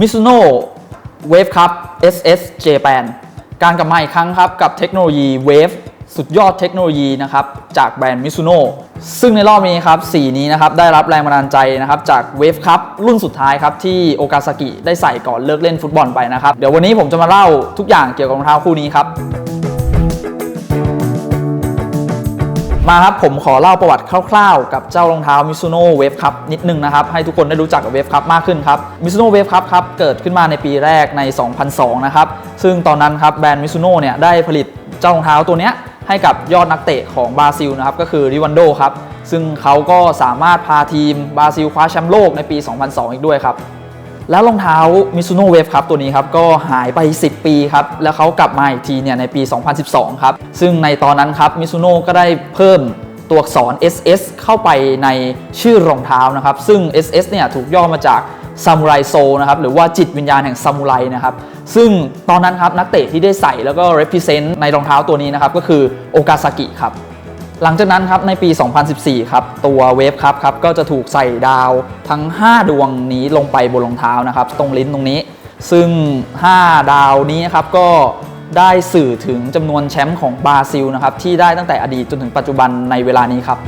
มิซูโน่เวฟครับ SS Japan การกลับมาอีกครั้งครับ กับเทคโนโลยีเวฟสุดยอดเทคโนโลยีนะครับ จากแบรนด์มิซูโน่ซึ่งในรอบนี้ครับสีนี้นะครับ ได้รับแรงบันดาลใจนะครับ จากเวฟครับรุ่นสุดท้ายครับ ที่โอกาซากิได้ใส่ก่อนเลิกเล่นฟุตบอลไปนะครับ เดี๋ยววันนี้ผมจะมาเล่าทุกอย่างเกี่ยวกับรองเท้าคู่นี้ครับ มาครับผมขอเล่าประวัติคร่าวๆ กับเจ้ารองเท้า Mizuno Wave Cup นิดนึงนะครับ ให้ทุกคนได้รู้จักกับ Wave Cup มากขึ้นครับ Mizuno Wave Cup ครับเกิดขึ้นมาในปีแรกใน 2002 นะครับ ซึ่งตอนนั้นครับแบรนด์ Mizuno เนี่ยได้ผลิตเจ้ารองเท้าตัวเนี้ยให้กับยอดนักเตะของบราซิลนะครับก็คือริวันโดครับซึ่งเขาก็สามารถพาทีมบราซิลคว้าแชมป์โลกในปี 2002 อีกด้วยครับ แล้วรองเท้า Mizuno Wave ครับตัวนี้ครับก็หายไป 10 ปีครับแล้วเขากลับมาอีกทีเนี่ยในปี 2012 ครับ ซึ่งในตอนนั้นครับ Mizuno ก็ได้เพิ่มตัวอักษร SS เข้าไปในชื่อรองเท้านะครับ ซึ่ง SS เนี่ยถูกย่อมาจากซามูไรโซนะครับหรือว่าจิตวิญญาณแห่งซามูไรนะครับ ซึ่งตอนนั้นครับนักเตะที่ได้ใส่แล้วก็ represent ในรองเท้าตัวนี้นะครับก็คือโอกาซากิครับ หลังจากนั้นครับในปี 2014 ครับ ตัวเวฟครับครับก็จะถูกใส่ดาวทั้ง 5 ดวงนี้ลงไปบนรองเท้านะครับ ตรงลิ้นตรงนี้ ซึ่ง 5 ดาวนี้นะครับก็ได้สื่อถึงจำนวนแชมป์ของบราซิลนะครับที่ได้ตั้งแต่อดีตจนถึงปัจจุบันในเวลานี้ครับ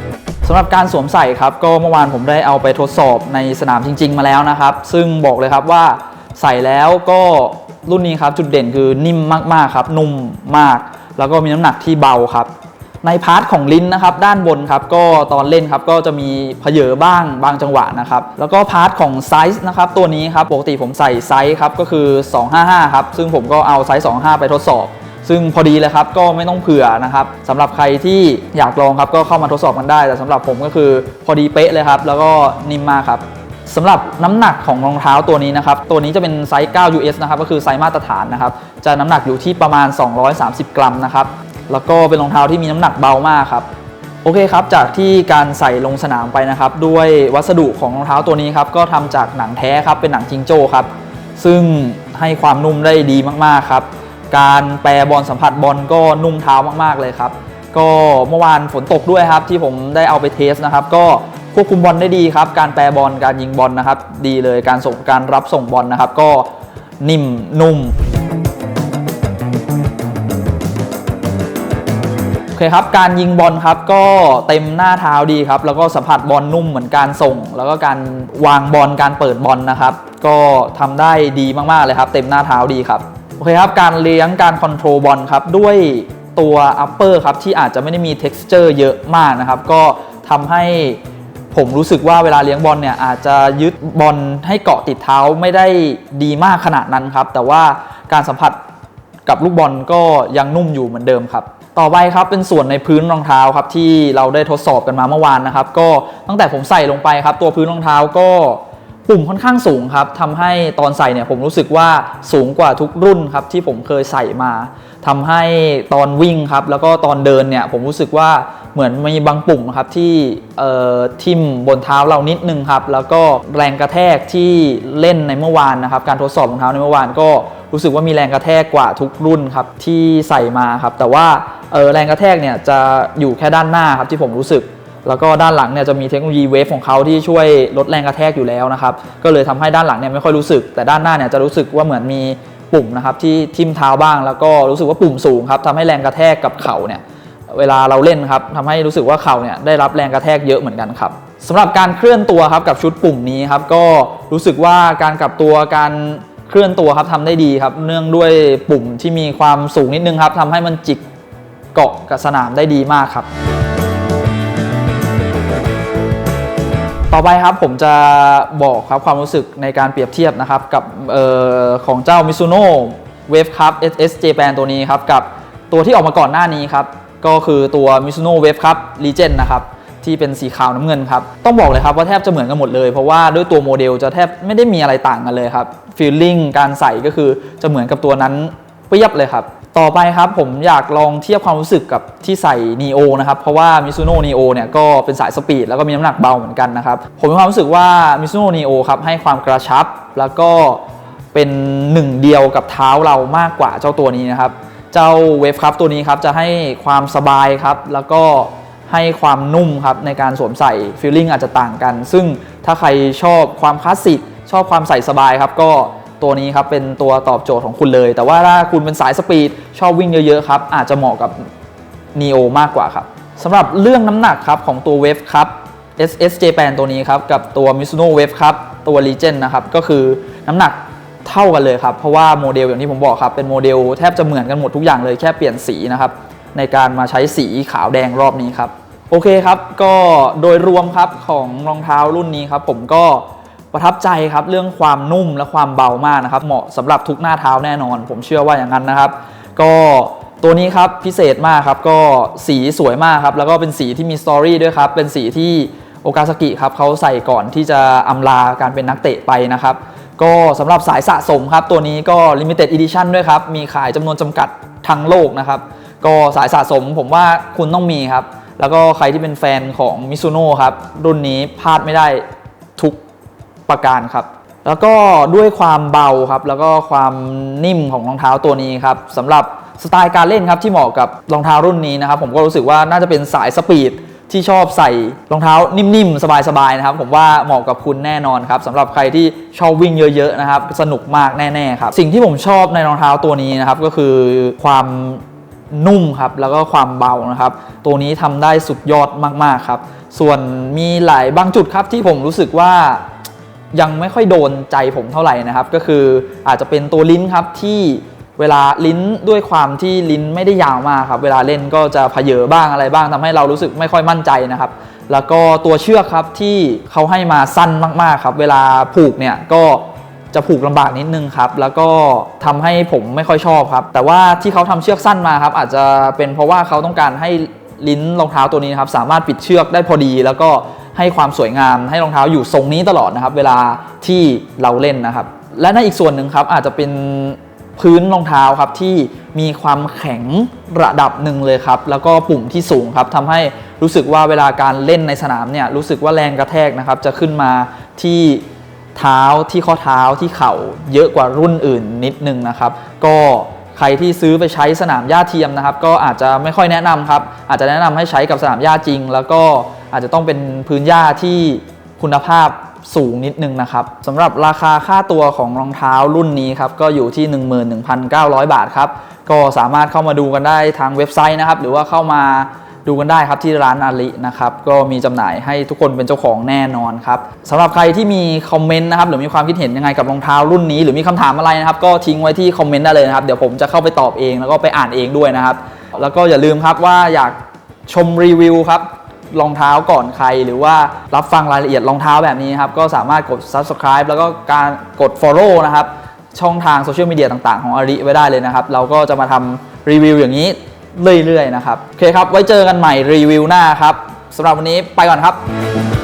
สำหรับการสวมใส่ครับ ก็เมื่อวานผมได้เอาไปทดสอบในสนามจริง ๆ มาแล้วนะครับ ซึ่งบอกเลยครับว่าใส่แล้วก็รุ่นนี้ครับจุดเด่นคือนิ่มมากๆครับนุ่มมาก แล้วก็มีน้ำหนักที่เบาครับ ในพาร์ทของลิ้นนะครับด้านบนครับก็ตอนเล่นครับก็จะมีเพเยอบ้างบางจังหวะนะครับแล้วก็พาร์ทของไซส์นะครับตัวนี้ครับปกติผมใส่ไซส์ครับก็คือ 255 ครับ ซึ่งผมก็เอาไซส์ 25 ไปทดสอบ ซึ่งพอดีเลยครับก็ไม่ต้องเผื่อนะครับสำหรับใครที่อยากลองครับก็เข้ามาทดสอบกันได้ แต่สำหรับผมก็คือพอดีเป๊ะเลยครับแล้วก็นิ่มมากครับสำหรับน้ำหนักของรองเท้าตัวนี้นะครับ ตัวนี้จะเป็นไซส์ 9 US นะครับ ก็คือไซส์มาตรฐานนะครับ จะน้ำหนักอยู่ที่ประมาณ 230 กรัมนะครับ แล้วก็เป็นรองเท้าที่มีน้ำหนักเบามากครับโอเคครับ จากที่การใส่ลงสนามไปนะครับ ด้วยวัสดุของรองเท้าตัวนี้ครับ ก็ทำจากหนังแท้ครับ เป็นหนังจิงโจ้ครับ ซึ่งให้ความนุ่มได้ดีมากๆครับ การแปรบอลสัมผัสบอลก็นุ่มเท้ามากๆเลยครับ ก็เมื่อวานฝนตกด้วยครับ ที่ผมได้เอาไปเทสนะครับ ก็ควบคุมบอลได้ดีครับ การแปรบอลการยิงบอลนะครับ ดีเลยการส่งการรับส่งบอลนะครับ ก็นิ่มนุ่ม เคครับ การยิงบอลครับก็เต็มหน้าเท้าดีครับ แล้วก็สัมผัสบอลนุ่มเหมือนการส่ง แล้วก็การวางบอลการเปิดบอลนะครับ ก็ทำได้ดีมากๆเลยครับ เต็มหน้าเท้าดีครับโอเคครับ การเลี้ยงการคอนโทรลบอลครับด้วยตัวอัปเปอร์ครับที่อาจจะไม่ได้มี t e x t อร์เยอะมากนะครับ ก็ทำให้ผมรู้สึกว่าเวลาเลี้ยงบอลเนี่ยอาจจะยึดบอลให้เกาะติดเท้าไม่ได้ดีมากขนาดนั้นครับ แต่ว่าการสัมผัส กับลูกบอลก็ยังนุ่มอยู่เหมือนเดิมครับ ต่อไปครับเป็นส่วนในพื้นรองเท้าครับที่เราได้ทดสอบกันมาเมื่อวานนะครับ ก็ตั้งแต่ผมใส่ลงไปครับ ตัวพื้นรองเท้าก็ปุ่มค่อนข้างสูงครับทำให้ตอนใส่เนี่ยผมรู้สึกว่าสูงกว่าทุกรุ่นครับที่ผมเคยใส่มาทำให้ตอนวิ่งครับแล้วก็ตอนเดินเนี่ยผมรู้สึกว่าเหมือนมีบางปุ่มครับที่เอ่อทิ่มบนเท้าเรานิดนึงครับแล้วก็แรงกระแทกที่เล่นในเมื่อวานนะครับ การทดสอบรองเท้าในเมื่อวานก็ รู้สึกว่ามีแรงกระแทกกว่าทุกรุ่นครับที่ใส่มาครับแต่ว่าเออแรงกระแทกเนี่ยจะอยู่แค่ด้านหน้าครับที่ผมรู้สึก แล้วก็ด้านหลังเนี่ยจะมีเทคโนโลยีเวฟของเขาที่ช่วยลดแรงกระแทกอยู่แล้วนะครับก็เลยทำให้ด้านหลังเนี่ยไม่ค่อยรู้สึก แต่ด้านหน้าเนี่ยจะรู้สึกว่าเหมือนมีปุ่มนะครับที่ทิ่มเท้าบ้าง แล้วก็รู้สึกว่าปุ่มสูงครับทำให้แรงกระแทกกับเข่าเนี่ยเวลาเราเล่นครับทำให้รู้สึกว่าเข่าเนี่ยได้รับแรงกระแทกเยอะเหมือนกันครับสำหรับการเคลื่อนตัวครับกับชุดปุ่มนี้ครับก็รู้สึกว่าการกลับตัวการ เคลื่อนตัวครับทำได้ดีครับ เนื่องด้วยปุ่มที่มีความสูงนิดนึงครับทำให้มันจิกเกาะกับสนามได้ดีมากครับ ต่อไปครับผมจะบอกครับความรู้สึกในการเปรียบเทียบนะครับกับออของเจ้า Mizuno Wave Cup SS Japan ตัวนี้ครับกับตัวที่ออกมาก่อนหน้านี้ครับก็คือตัว Mizuno Wave Cup Legend นะครับ ที่เป็นสีขาวน้ำเงินครับ ต้องบอกเลยครับว่าแทบจะเหมือนกันหมดเลย เพราะว่าด้วยตัวโมเดลจะแทบไม่ได้มีอะไรต่างกันเลยครับฟีลลิ่งการใส่ก็คือจะเหมือนกับตัวนั้นเปรียบเลยครับต่อไปครับผมอยากลองเทียบความรู้สึกกับที่ใส่ Neo นะครับ เพราะว่า Mizuno Neo เนี่ยก็เป็นสายสปีดแล้วก็มีน้ำหนักเบาเหมือนกันนะครับ ผมมีความรู้สึกว่า Mizuno Neo ครับให้ความกระชับแล้วก็เป็นหนึ่งเดียวกับเท้าเรามากกว่าเจ้าตัวนี้นะครับ เจ้า Wave Cup ตัวนี้ครับจะให้ความสบายครับแล้วก็ ให้ความนุ่มครับในการสวมใส่ฟีลลิ่งอาจจะต่างกัน ซึ่งถ้าใครชอบความคลาสสิกชอบความใส่สบายครับก็ตัวนี้ครับเป็นตัวตอบโจทย์ของคุณเลย แต่ว่าถ้าคุณเป็นสายสปีดชอบวิ่งเยอะๆครับอาจจะเหมาะกับ Neo มากกว่าครับสำหรับเรื่องน้ำหนักครับของตัวเวฟครับ SS Japan ตัวนี้ครับกับตัว Mizuno Wave ครับตัว Legend นะครับก็คือน้ำหนักเท่ากันเลยครับ เพราะว่าโมเดลอย่างที่ผมบอกครับ เป็นโมเดลแทบจะเหมือนกันหมดทุกอย่างเลยแค่เปลี่ยนสีนะครับ ในการมาใช้สีขาวแดงรอบนี้ครับ โอเคครับ ก็โดยรวมครับของรองเท้ารุ่นนี้ครับ ผมก็ประทับใจครับเรื่องความนุ่มและความเบามากนะครับ เหมาะสำหรับทุกหน้าเท้าแน่นอน ผมเชื่อว่าอย่างนั้นนะครับ ก็ตัวนี้ครับพิเศษมากครับ ก็สีสวยมากครับ แล้วก็เป็นสีที่มีสตอรี่ด้วยครับ เป็นสีที่โอกาสกิครับเขาใส่ก่อนที่จะอำลาการเป็นนักเตะไปนะครับ ก็สำหรับสายสะสมครับ ตัวนี้ก็ Limited Edition ด้วยครับ มีขายจำนวนจำกัดทั้งโลกนะครับ ก็สายสะสมผมว่าคุณต้องมีครับ แล้วก็ใครที่เป็นแฟนของมิซูโน่ครับ รุ่นนี้พลาดไม่ได้ทุกประการครับ แล้วก็ด้วยความเบาครับ แล้วก็ความนิ่มของรองเท้าตัวนี้ครับสำหรับสไตล์การเล่นครับที่เหมาะกับรองเท้ารุ่นนี้นะครับ ผมก็รู้สึกว่าน่าจะเป็นสายสปีดที่ชอบใส่รองเท้านิ่มๆ สบายๆนะครับ ผมว่าเหมาะกับคุณแน่นอนครับสำหรับใครที่ชอบวิ่งเยอะๆนะครับ สนุกมากแน่ๆครับ สิ่งที่ผมชอบในรองเท้าตัวนี้นะครับ ก็คือความ นุ่มครับแล้วก็ความเบานะครับ ตัวนี้ทำได้สุดยอดมากๆครับ ส่วนมีหลายบางจุดครับที่ผมรู้สึกว่ายังไม่ค่อยโดนใจผมเท่าไหร่นะครับ ก็คืออาจจะเป็นตัวลิ้นครับที่เวลาลิ้นด้วยความที่ลิ้นไม่ได้ยาวมากครับ เวลาเล่นก็จะเพเยอบ้างอะไรบ้างทำให้เรารู้สึกไม่ค่อยมั่นใจนะครับ แล้วก็ตัวเชือกครับที่เขาให้มาสั้นมากๆครับ เวลาผูกเนี่ยก็ จะผูกลำบากนิดนึงครับ แล้วก็ทำให้ผมไม่ค่อยชอบครับ แต่ว่าที่เขาทำเชือกสั้นมาครับ อาจจะเป็นเพราะว่าเขาต้องการให้ลิ้นรองเท้าตัวนี้นครับ สามารถปิดเชือกได้พอดี แล้วก็ให้ความสวยงาม ให้รองเท้าอยู่ทรงนี้ตลอดนะครับ เวลาที่เราเล่นนะครับ และในอีกส่วนหนึ่งครับ อาจจะเป็นพื้นรองเท้าครับที่มีความแข็งระดับหนึ่งเลยครับ แล้วก็ปุ่มที่สูงครับทำให้รู้สึกว่าเวลาการเล่นในสนามเนี่ยรู้สึกว่าแรงกระแทกนะครับ จะขึ้นมาที่ เท้าที่ข้อเท้าที่เข่าเยอะกว่ารุ่นอื่นนิดนึงนะครับ ก็ใครที่ซื้อไปใช้สนามหญ้าเทียมนะครับ ก็อาจจะไม่ค่อยแนะนำครับอาจจะแนะนำให้ใช้กับสนามหญ้าจริง แล้วก็อาจจะต้องเป็นพื้นหญ้าที่คุณภาพสูงนิดนึงนะครับสำหรับราคาค่าตัวของรองเท้ารุ่นนี้ครับก็อยู่ที่ 11,900 บาทครับก็สามารถเข้ามาดูกันได้ทางเว็บไซต์นะครับ หรือว่าเข้ามา ดูกันได้ครับที่ร้านอาลินะครับก็มีจำหน่ายให้ทุกคนเป็นเจ้าของแน่นอนครับสำหรับใครที่มีคอมเมนต์นะครับหรือมีความคิดเห็นยังไงกับรองเท้ารุ่นนี้ หรือมีคำถามอะไรนะครับก็ทิ้งไว้ที่คอมเมนต์ได้เลยนะครับเดี๋ยวผมจะเข้าไปตอบเองแล้วก็ไปอ่านเองด้วยนะครับ แล้วก็อย่าลืมครับว่าอยากชมรีวิวครับรองเท้าก่อนใครหรือว่ารับฟังรายละเอียดรองเท้าแบบนี้ครับก็สามารถกด subscribe แล้วก็การกด follow นะครับช่องทางโซเชียลมีเดียต่างๆของอาริไว้ได้เลยนะครับ เราก็จะมาทำรีวิวอย่างนี้ เรื่อยๆนะครับ โอเคครับ ไว้เจอกันใหม่รีวิวหน้าครับสำหรับวันนี้ไปก่อนครับ